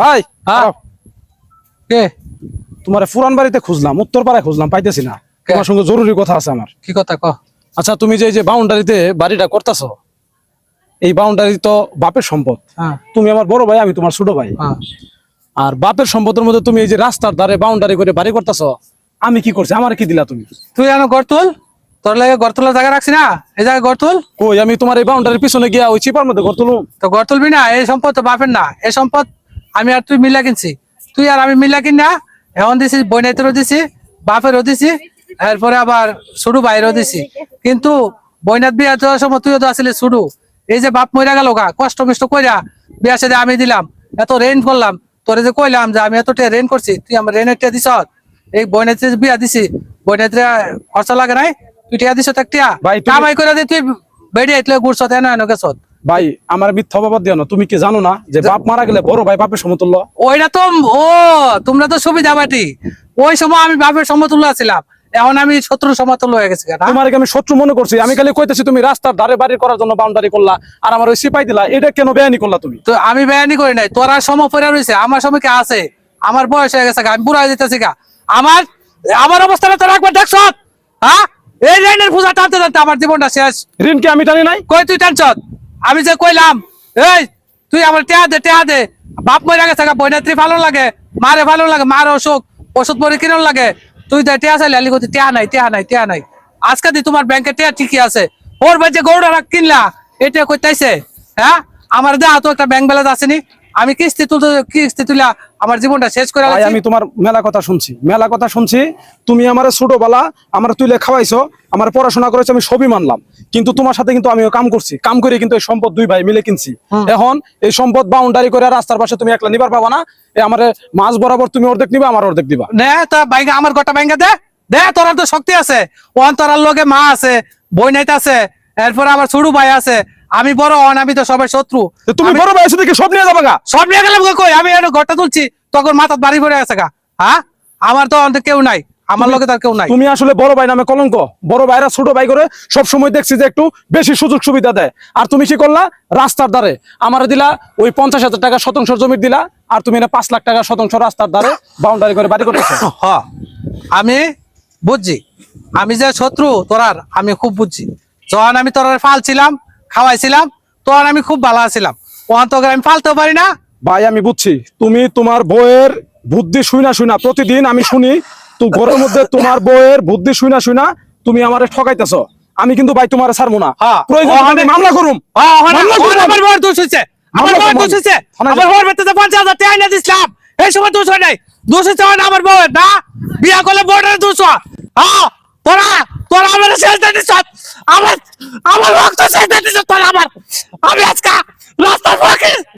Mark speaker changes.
Speaker 1: ভাই
Speaker 2: হ্যাঁ। কে?
Speaker 1: তোমার ফুরান বাড়িতে খুঁজলাম উত্তর পাড়ায় খুঁজলাম পাইতেছি না তোমার সঙ্গে জরুরি কথা আছে আমার।
Speaker 2: কি কথা ক?
Speaker 1: আচ্ছা তুমি যে এই যে বাউন্ডারিতে বাড়িটা করতেছ এই বাউন্ডারি তো বাপের সম্পদ।
Speaker 2: হ্যাঁ।
Speaker 1: তুমি আমার বড় ভাই আমি তোমার ছোট ভাই।
Speaker 2: হ্যাঁ।
Speaker 1: আর বাপের সম্পদের মধ্যে তুমি এই যে রাস্তার ধারে বাউন্ডারি করে বাড়ি করতেছ আমি কি করছি? আমার কি দিলা তুমি?
Speaker 2: তুই এনে গড় তুল? তোর লাগে গড় জায়গা রাখছি না? এই জায়গায় গড় তুল?
Speaker 1: কই আমি তোমার এই বাউন্ডারির পিছনে গিয়া ওই চিপার মধ্যে ঘর
Speaker 2: তো গড় তুলবি না? এই সম্পদ তো বাপের না। এই সম্পদ আমি আর তুই মিলা কিনছি। তুই আর আমি মিলা কিন না এখন দিছি বইনাইতেরও দিছি বাপেরও দিছি এরপরে আবার শুরু বাইরেও দিছি। কিন্তু বইনাথ বিয়া দেওয়ার সময় তুইও তো আসলে শুরু এই যে বাপ মইরা গেল গা কষ্ট মিষ্ট কইরা বিয়া সাথে আমি দিলাম। এত রেন করলাম তোরে যে কইলাম যে আমি এতটা রেন করছি তুই আমার রেনের টিয়া দিছ? এই বইনাথে বিয়া দিছি বইনাথে খরচা লাগে নাই? তুই টিয়া দিছ এক টিয়া। কামাই করে দিয়ে তুই বেড়ে এতলে গুড়ছত এনে এনে গেছত
Speaker 1: ভাই আমার মিথ্যা বাবাদ দিও না। তুমি কি জানো না যে বাপ মারা গেলে বড় ভাই বাপের সমতুল্য?
Speaker 2: ওইটা তো ও তোমরা তো সুবিধা বাটি। ওই সময় আমি বাপের সমতুল্য ছিলাম। এখন আমি শত্রু সমতুল্য হয়ে গেছি
Speaker 1: তোমার আমি শত্রু মনে করছি? আমি খালি কইতেছি তুমি রাস্তার ধারে বাড়ি করার জন্য বাউন্ডারি করলা আর আমার ওই সিপাই দিলা। এটা কেন বেআইনি করলা তুমি?
Speaker 2: তো আমি বেয়ানি করি নাই। তোরা সময় পড়ে রয়েছে আমার সময় কি আছে? আমার বয়স হয়ে গেছে আমি বুড়া হয়ে যেতেছি গা। আমার আমার অবস্থাটা তোরা একবার দেখছ? হ্যাঁ? এই লাইনের পূজা টানতে টানতে আমার জীবনটা শেষ।
Speaker 1: ঋণ কি আমি টানি নাই?
Speaker 2: কই তুই টেনশন আমি যে কইলাম, এই, তুই আমার টেয়া দে টেয়া দে। বাপ মরে গেছে বৈনাত্রী ভালো লাগে, মারে ভালো লাগে, মার অসুখ, ওষুধ পরে কিরণ লাগে। তুই দে টেয়া চাইলে, আলি কতি টেয়া নাই টেয়া নাই টেয়া নাই। আজকে দি তোমার ব্যাংকে টেয়া ঠিকই আছে। ওর বাজে গৌড়া কিনলা। এটা কইতাইছে হ্যাঁ? আমার দেহা তো একটা ব্যাংক ব্যালেন্স আসেনি। আমি কিস্তি তুলতে কিস্তি তুলা আমার জীবনটা শেষ করে
Speaker 1: আমি তোমার মেলা কথা শুনছি। মেলা কথা শুনছি তুমি আমার ছোটবেলা আমার তুলে খাওয়াইছো আমার পড়াশোনা করেছ আমি সবই মানলাম। কিন্তু তোমার সাথে কিন্তু আমিও কাম করছি। কাম করে কিন্তু এই সম্পদ দুই ভাই মিলে কিনছি। এখন এই সম্পদ বাউন্ডারি করে রাস্তার পাশে তুমি একলা নিবার পাবা না আমার মাছ বরাবর তুমি অর্ধেক নিবা আমার অর্ধেক দিবা।
Speaker 2: নে তা বাইঙ্গা আমার গোটা বাইঙ্গা দে। দে তোর তো শক্তি আছে। ওয়ান তোরার লগে মা আছে বই নাইতে আছে এরপর আবার ছোট ভাই আছে। আমি বড় হন আমি তো সবাই শত্রু।
Speaker 1: তুমি বড় এসে দেখি সব নিয়ে যাবা
Speaker 2: সব নিয়ে গেলাম কই আমি একটু ঘরটা তুলছি তখন মাথার বাড়ি পড়ে গেছে গা। হ্যাঁ? আমার তো অন্ত কেউ নাই আমার লগে তার কেউ নাই।
Speaker 1: তুমি আসলে বড় ভাই নামে কলঙ্ক। বড় ভাইরা ছোট ভাই করে সব সময় দেখছি যে একটু বেশি সুযোগ সুবিধা দেয়। আর তুমি কি করলা? রাস্তার ধারে। আমার দিলা ওই পঞ্চাশ হাজার টাকা শতাংশ জমি দিলা আর তুমি না পাঁচ লাখ টাকা শতাংশ রাস্তার ধারে বাউন্ডারি করে বাড়ি করতেছো।
Speaker 2: হ আমি বুঝছি। আমি যে শত্রু তোরার আমি খুব বুঝছি। যখন আমি তোরার ফালছিলাম খাওয়াইছিলাম তখন আমি খুব ভালো আছিলাম ওখান তোকে আমি ফালতেও পারি না
Speaker 1: ভাই আমি বুঝছি তুমি তোমার বইয়ের বুদ্ধি শুইনা শুইনা প্রতিদিন আমি শুনি তো ঘরের মধ্যে তোমার বইয়ের বুদ্ধি শুইনা শুইনা তুমি আমারে ঠকাইতেছো আমি কিন্তু ভাই তোমার ছাড়বো না
Speaker 2: হ্যাঁ।
Speaker 1: প্রয়োজন মামলা করুম
Speaker 2: হ্যাঁ। আমার বউয়ের দোষ হয়েছে। আমার
Speaker 1: করব
Speaker 2: দোষ। হয়েছে। আমার পঞ্চাশ হাজার টাকা এনে দিছিলাম। এই সময় দোষ হয় নাই। দোষ হয়েছে আমার বউয়ের, না? বিয়া করলে বউটার দোষ হয়। তোরা তোরা আমার শেষ। আমার আমার রক্ত শেষ